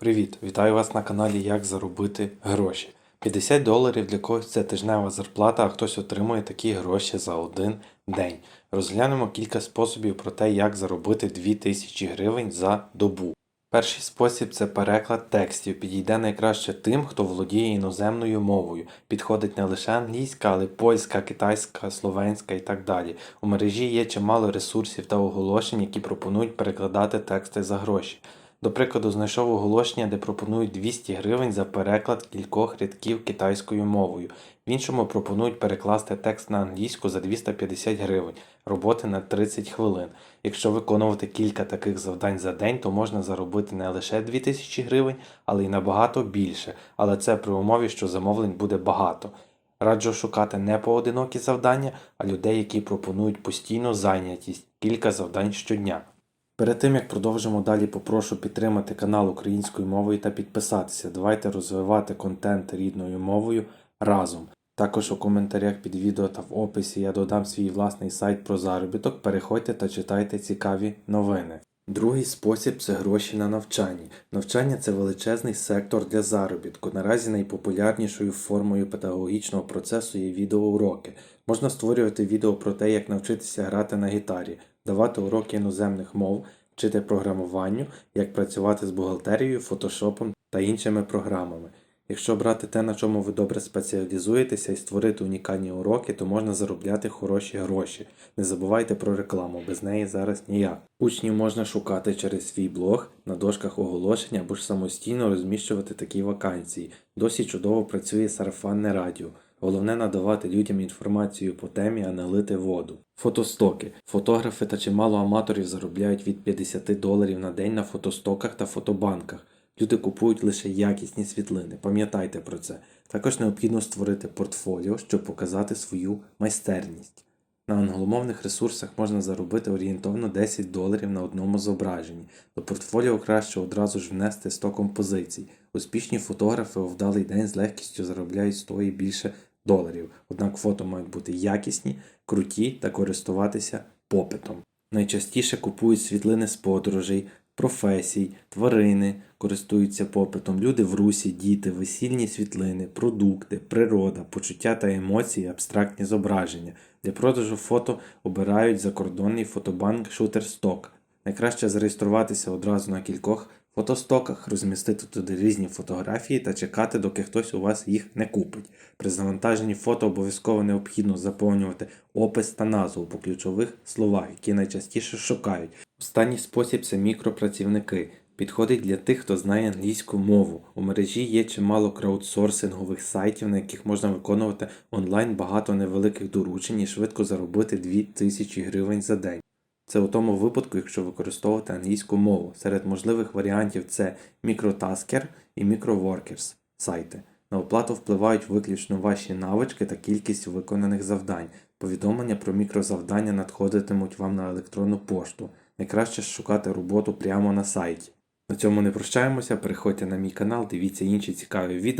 Привіт! Вітаю вас на каналі Як заробити гроші. 50 доларів для когось це тижнева зарплата, а хтось отримує такі гроші за один день. Розглянемо кілька способів про те, як заробити 2000 гривень за добу. Перший спосіб це переклад текстів. Підійде найкраще тим, хто володіє іноземною мовою. Підходить не лише англійська, але й польська, китайська, словенська і так далі. У мережі є чимало ресурсів та оголошень, які пропонують перекладати тексти за гроші. До прикладу, знайшов оголошення, де пропонують 200 гривень за переклад кількох рядків китайською мовою. В іншому пропонують перекласти текст на англійську за 250 гривень, роботи на 30 хвилин. Якщо виконувати кілька таких завдань за день, то можна заробити не лише 2000 гривень, але й набагато більше. Але це при умові, що замовлень буде багато. Раджу шукати не поодинокі завдання, а людей, які пропонують постійну зайнятість, кілька завдань щодня. Перед тим як продовжимо далі, попрошу підтримати канал українською мовою та підписатися. Давайте розвивати контент рідною мовою разом. Також у коментарях під відео та в описі я додам свій власний сайт про заробіток. Переходьте та читайте цікаві новини. Другий спосіб це гроші на навчанні. Навчання це величезний сектор для заробітку. Наразі найпопулярнішою формою педагогічного процесу є відеоуроки. Можна створювати відео про те, як навчитися грати на гітарі, давати уроки іноземних мов, вчити програмуванню, як працювати з бухгалтерією, фотошопом та іншими програмами. Якщо брати те, на чому ви добре спеціалізуєтеся і створити унікальні уроки, то можна заробляти хороші гроші. Не забувайте про рекламу, без неї зараз ніяк. Учнів можна шукати через свій блог, на дошках оголошень або ж самостійно розміщувати такі вакансії. Досі чудово працює сарафанне радіо. Головне надавати людям інформацію по темі, а не лити воду. Фотостоки. Фотографи та чимало аматорів заробляють від 50 доларів на день на фотостоках та фотобанках. Люди купують лише якісні світлини. Пам'ятайте про це. Також необхідно створити портфоліо, щоб показати свою майстерність. На англомовних ресурсах можна заробити орієнтовно 10 доларів на одному зображенні. До портфоліо краще одразу ж внести 100 композицій. Успішні фотографи у вдалий день з легкістю заробляють 100 і більше доларів. Однак фото мають бути якісні, круті та користуватися попитом. Найчастіше купують світлини з подорожей, професій, тварини користуються попитом, люди в русі, діти, весільні світлини, продукти, природа, почуття та емоції, абстрактні зображення. Для продажу фото обирають закордонний фотобанк Shutterstock. Найкраще зареєструватися одразу на кількох фотостоках, розмістити туди різні фотографії та чекати, доки хтось у вас їх не купить. При завантаженні фото обов'язково необхідно заповнювати опис та назву по ключових словах, які найчастіше шукають. Останній спосіб це мікропрацівники. Підходить для тих, хто знає англійську мову. У мережі є чимало краудсорсингових сайтів, на яких можна виконувати онлайн багато невеликих доручень і швидко заробити 2000 гривень за день. Це у тому випадку, якщо використовувати англійську мову. Серед можливих варіантів це Microtasker і Microworkers сайти. На оплату впливають виключно ваші навички та кількість виконаних завдань. Повідомлення про мікрозавдання надходитимуть вам на електронну пошту. Найкраще шукати роботу прямо на сайті. На цьому не прощаємося. Переходьте на мій канал, дивіться інші цікаві відео.